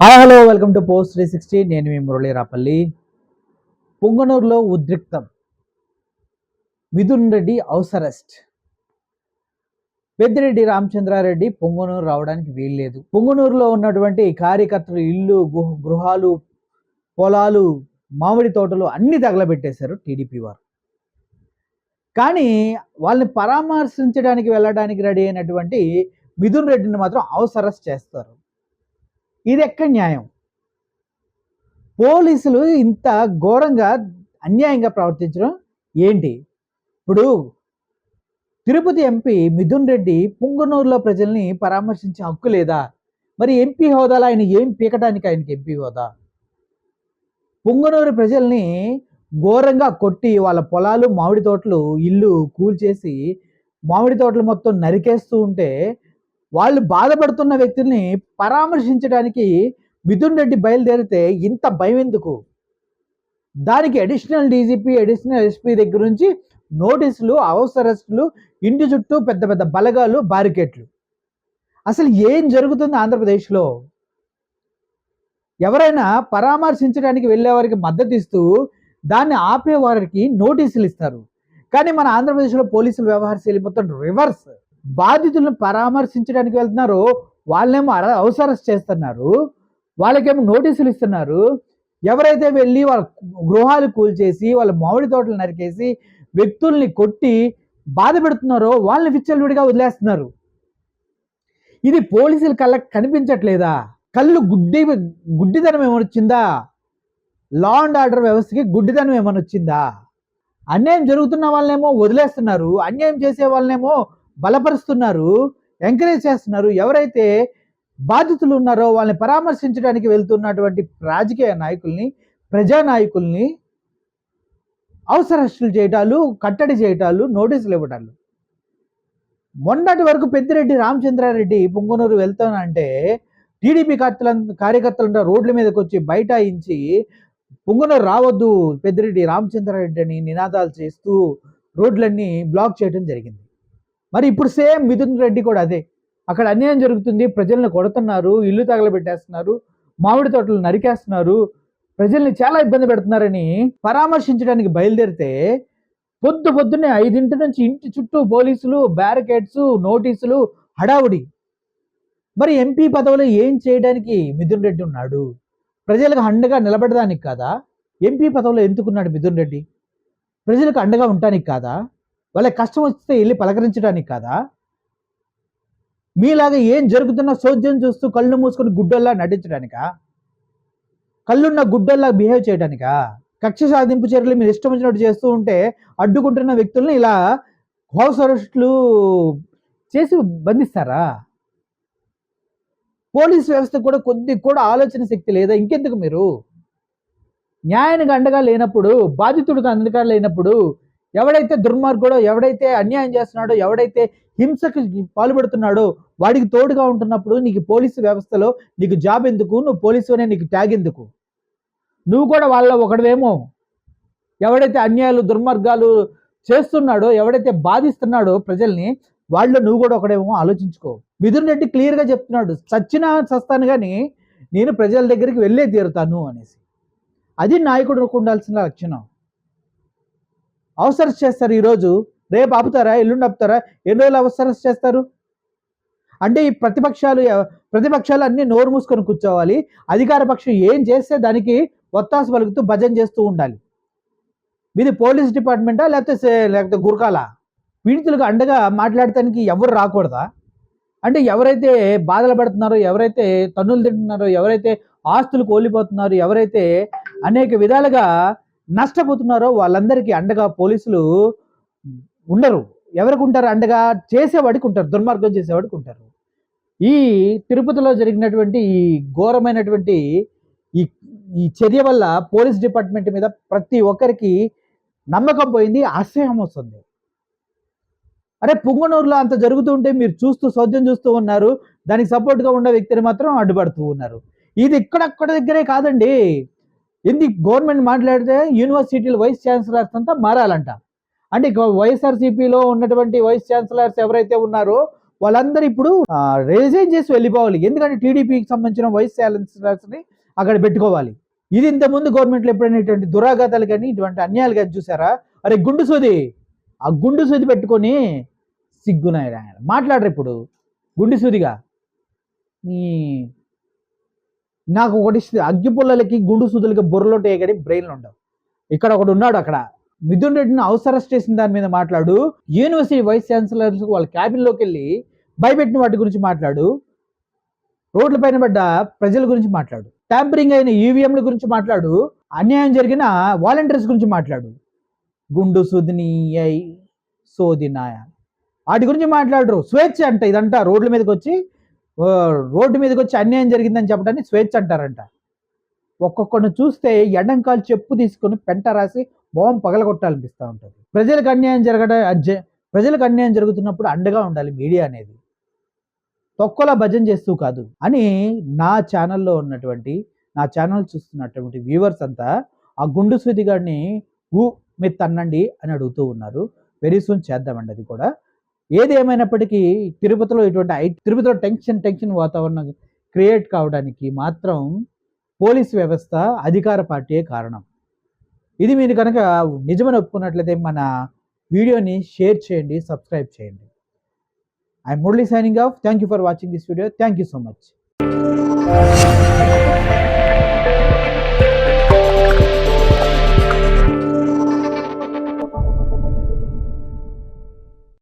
Hi hello welcome to post three sixty నేను మీ మురళీ రాపల్లి. పొంగనూరులో ఉద్రిక్తం మిథున్ రెడ్డి హౌస్ అరెస్ట్ పెద్దిరెడ్డి రామచంద్రారెడ్డి పొంగనూరు రావడానికి వీల్లేదు. పొంగనూరులో ఉన్నటువంటి కార్యకర్తలు ఇల్లు గృహ గృహాలు పొలాలు మామిడి తోటలు అన్ని తగలబెట్టేశారు టీడీపీ వారు. కానీ వాళ్ళని పరామర్శించడానికి వెళ్ళడానికి రెడీ అయినటువంటి మిథున్ రెడ్డిని మాత్రం హౌస్ అరెస్ట్ చేస్తారు. ఇది ఎక్కడ న్యాయం? పోలీసులు ఇంత ఘోరంగా అన్యాయంగా ప్రవర్తించడం ఏంటి? ఇప్పుడు తిరుపతి ఎంపీ మిథున్ రెడ్డి పుంగనూరులో ప్రజల్ని పరామర్శించే హక్కు లేదా? మరి ఎంపీ హోదాలో ఆయన ఏం పీకడానికి ఆయనకి ఎంపీ హోదా? పుంగనూరు ప్రజల్ని ఘోరంగా కొట్టి వాళ్ళ పొలాలు మామిడి తోటలు ఇల్లు కూల్చేసి మామిడి తోటలు మొత్తం నరికేస్తూ ఉంటే వాళ్ళు బాధపడుతున్న వ్యక్తుల్ని పరామర్శించడానికి మిథున్ రెడ్డి బయలుదేరితే ఇంత భయం ఎందుకు? దానికి అడిషనల్ డీజీపీ అడిషనల్ ఎస్పీ దగ్గర నుంచి నోటీసులు అవసరస్తులు ఇంటి చుట్టూ పెద్ద పెద్ద బలగాలు బారికేట్లు అసలు ఏం జరుగుతుంది ఆంధ్రప్రదేశ్లో? ఎవరైనా పరామర్శించడానికి వెళ్ళేవారికి మద్దతు ఇస్తూ దాన్ని ఆపేవారికి నోటీసులు ఇస్తారు. కానీ మన ఆంధ్రప్రదేశ్లో పోలీసుల వ్యవహార శైలి మొత్తం రివర్స్ బాధితులను పరామర్శించడానికి వెళ్తున్నారు. వాళ్ళేమో అర హౌస్ చేస్తున్నారు. వాళ్ళకేమో నోటీసులు ఇస్తున్నారు. ఎవరైతే వెళ్ళి వాళ్ళ గృహాలు కూల్చేసి వాళ్ళ మామిడి తోటలు నరికేసి వ్యక్తుల్ని కొట్టి బాధ పెడుతున్నారో వాళ్ళని విచ్చలవిడిగా వదిలేస్తున్నారు. ఇది పోలీసుల కళ్ళకి కనిపించట్లేదా? కళ్ళు గుడ్డి గుడ్డిదనం ఏమైనా వచ్చిందా లా అండ్ ఆర్డర్ వ్యవస్థకి గుడ్డిదనం ఏమైనా వచ్చిందా అన్యాయం జరుగుతున్న వాళ్ళనేమో వదిలేస్తున్నారు. అన్యాయం చేసే వాళ్ళనేమో బలపరుస్తున్నారు ఎంకరేజ్ చేస్తున్నారు. ఎవరైతే బాధితులు ఉన్నారో వాళ్ళని పరామర్శించడానికి వెళ్తున్నటువంటి రాజకీయ నాయకుల్ని ప్రజా నాయకుల్ని అవసరస్తులు చేయటాలు కట్టడి చేయటాలు నోటీసులు ఇవ్వటాలు. మొన్నటి వరకు పెద్దిరెడ్డి రామచంద్రారెడ్డి పొంగనూరు వెళ్తానంటే టీడీపీ కార్తల కార్యకర్తలంతా రోడ్ల మీదకి వచ్చి బైఠాయించి పొంగునూరు రావద్దు పెద్దిరెడ్డి రామచంద్రారెడ్డి అని నినాదాలు చేస్తూ రోడ్లన్నీ బ్లాక్ చేయడం జరిగింది. మరి ఇప్పుడు సేమ్ మిథున్ రెడ్డి కూడా అదే. అక్కడ అన్యాయం జరుగుతుంది ప్రజల్ని కొడుతున్నారు ఇల్లు తగలబెట్టేస్తున్నారు మామిడి తోటలు నరికేస్తున్నారు ప్రజల్ని చాలా ఇబ్బంది పెడుతున్నారని పరామర్శించడానికి బయలుదేరితే పొద్దు పొద్దున్నే ఐదింటి నుంచి ఇంటి చుట్టూ పోలీసులు బ్యారికేడ్స్ నోటీసులు హడావుడి. మరి ఎంపీ పదవిలో ఏం చేయడానికి మిథున్ రెడ్డి ఉన్నాడు? ప్రజలకు అండగా నిలబడడానికి కాదా? ఎంపీ పదవిలో ఎందుకున్నాడు మిథున్ రెడ్డి? ప్రజలకు అండగా ఉండటానికి కాదా? వాళ్ళకి కష్టం వస్తే వెళ్ళి పలకరించడానికి కాదా? మీలాగా ఏం జరుగుతున్న సోద్యం చూస్తూ కళ్ళు మూసుకొని గుడ్డల్లా నటించడానికా? కళ్ళున్న గుడ్డల్లా బిహేవ్ చేయడానికా? కక్ష సాధింపు చర్యలు మీరు ఇష్టం వచ్చినట్టు చేస్తూ ఉంటే అడ్డుకుంటున్న వ్యక్తులను ఇలా హౌస్ అరెస్టులు చేసి బంధిస్తారా? పోలీస్ వ్యవస్థ కూడా కొద్ది కూడా ఆలోచన శక్తి లేదా? ఇంకెందుకు మీరు? న్యాయానికి అండగా లేనప్పుడు బాధితుడికి అండగా లేనప్పుడు ఎవడైతే దుర్మార్గుడో ఎవడైతే అన్యాయం చేస్తున్నాడో ఎవడైతే హింసకు పాల్పడుతున్నాడో వాడికి తోడుగా ఉంటున్నప్పుడు నీకు పోలీసు వ్యవస్థలో నీకు జాబ్ ఎందుకు? నువ్వు పోలీసు అనే నీకు ట్యాగ్ ఎందుకు? నువ్వు కూడా వాళ్ళ ఒకడవేమో. ఎవడైతే అన్యాయాలు దుర్మార్గాలు చేస్తున్నాడో ఎవడైతే బాధిస్తున్నాడో ప్రజల్ని వాళ్ళు నువ్వు కూడా ఒకడేమో ఆలోచించుకో. మిథున్ రెడ్డి క్లియర్గా చెప్తున్నాడు చచ్చిన సస్తాను కానీ నేను ప్రజల దగ్గరికి వెళ్ళే తీరుతాను అనేసి. అది నాయకుడు ఉండాల్సిన లక్షణం. అవసరం చేస్తారు ఈరోజు? రేపు ఆపుతారా? ఎల్లుండి ఆపుతారా? ఎన్ని రోజులు అవసరం చేస్తారు? అంటే ఈ ప్రతిపక్షాలు ప్రతిపక్షాలు అన్ని నోరు మూసుకొని కూర్చోవాలి. అధికార పక్షం ఏం చేస్తే దానికి ఒత్తాసు పలుకుతూ భజన చేస్తూ ఉండాలి. మీది పోలీస్ డిపార్ట్మెంటా లేకపోతే లేకపోతే గురకాలా? పీడితులకు అండగా మాట్లాడటానికి ఎవరు రాకూడదా? అంటే ఎవరైతే బాధలు పడుతున్నారో ఎవరైతే తన్నులు తింటున్నారో ఎవరైతే ఆస్తులు కోల్పోతున్నారో ఎవరైతే అనేక విధాలుగా నష్టపోతున్నారో వాళ్ళందరికీ అండగా పోలీసులు ఉండరు. ఎవరికి ఉంటారు? అండగా చేసేవాడికి ఉంటారు. దుర్మార్గం చేసేవాడికి ఉంటారు. ఈ తిరుపతిలో జరిగినటువంటి ఈ ఘోరమైనటువంటి ఈ ఈ చర్య వల్ల పోలీస్ డిపార్ట్మెంట్ మీద ప్రతి ఒక్కరికి నమ్మకం పోయింది అసహ్యం వస్తుంది. అరే పుంగనూరులో అంత జరుగుతుంటే మీరు చూస్తూ సౌద్యం చూస్తూ ఉన్నారు. దానికి సపోర్ట్గా ఉన్న వ్యక్తిని మాత్రం అడ్డుపడుతూ ఉన్నారు. ఇది ఇక్కడక్కడ దగ్గరే కాదండి. ఎందుకు గవర్నమెంట్ మాట్లాడితే యూనివర్సిటీలు వైస్ ఛాన్సలర్స్ అంతా మారాలంట. అంటే వైఎస్ఆర్సీపీలో ఉన్నటువంటి వైస్ ఛాన్సలర్స్ ఎవరైతే ఉన్నారో వాళ్ళందరూ ఇప్పుడు రిజైన్ చేసి వెళ్ళిపోవాలి. ఎందుకంటే టీడీపీకి సంబంధించిన వైస్ ఛాన్సలర్స్ని అక్కడ పెట్టుకోవాలి. ఇది ఇంతకుముందు గవర్నమెంట్లో ఎప్పుడైనా ఇటువంటి దురాఘాతాలు కానీ ఇటువంటి అన్యాయాలు కానీ చూసారా? అరే గుండు సూది! ఆ గుండు సూది పెట్టుకొని సిగ్గునాయరా మాట్లాడరు ఇప్పుడు. గుండు సూదిగా. నీ నాకు ఒకటి అగ్గి పుల్లలకి గుండు సూదులకి బుర్రలో కానీ బ్రెయిన్లు ఉండవు. ఇక్కడ ఒకడు ఉన్నాడు అక్కడ. మిథున్ రెడ్డిని అవసర స్టేషన్ దాని మీద మాట్లాడు. యూనివర్సిటీ వైస్ ఛాన్సలర్స్ వాళ్ళ క్యాబిన్లోకి వెళ్ళి భయపెట్టిన వాటి గురించి మాట్లాడు. రోడ్ల పైన పడ్డ ప్రజల గురించి మాట్లాడు. ట్యాంపరింగ్ అయిన ఈవీఎంల గురించి మాట్లాడు. అన్యాయం జరిగిన వాలంటీర్స్ గురించి మాట్లాడు. గుండు సుదిని సోదినాయ వాటి గురించి మాట్లాడరు. స్వేచ్ఛ అంట ఇదంట రోడ్ల మీదకి వచ్చి రోడ్డు మీదకి వచ్చి అన్యాయం జరిగిందని చెప్పడాన్ని స్వేచ్ఛ అంటారంట. ఒక్కొక్కడిని చూస్తే ఎడంకాలు చెప్పు తీసుకొని పెంట రాసి మొహం పగలగొట్టాలనిపిస్తూ ఉంటుంది. ప్రజలకు అన్యాయం జరగడం ప్రజలకు అన్యాయం జరుగుతున్నప్పుడు అండగా ఉండాలి మీడియా అనేది. తొక్కలా భజన చేస్తూ కాదు. అని నా ఛానల్లో ఉన్నటువంటి నా ఛానల్ చూస్తున్నటువంటి వ్యూవర్స్ అంతా ఆ గుండు స్మృతి గారిని ఊ మీరు తన్నండి అని అడుగుతూ ఉన్నారు. వెరీ సూన్ చేద్దామండి అది కూడా. ఏది ఏమైనప్పటికీ తిరుపతిలో ఇటువంటి ఐ తిరుపతిలో టెన్షన్ టెన్షన్ వాతావరణం క్రియేట్ కావడానికి మాత్రం పోలీస్ వ్యవస్థ అధికార పార్టీయే కారణం. ఇది మీరు కనుక నిజమని ఒప్పుకున్నట్లయితే మన వీడియోని షేర్ చేయండి సబ్స్క్రైబ్ చేయండి. I Murali signing off. Thank you for watching this video. Thank you so much.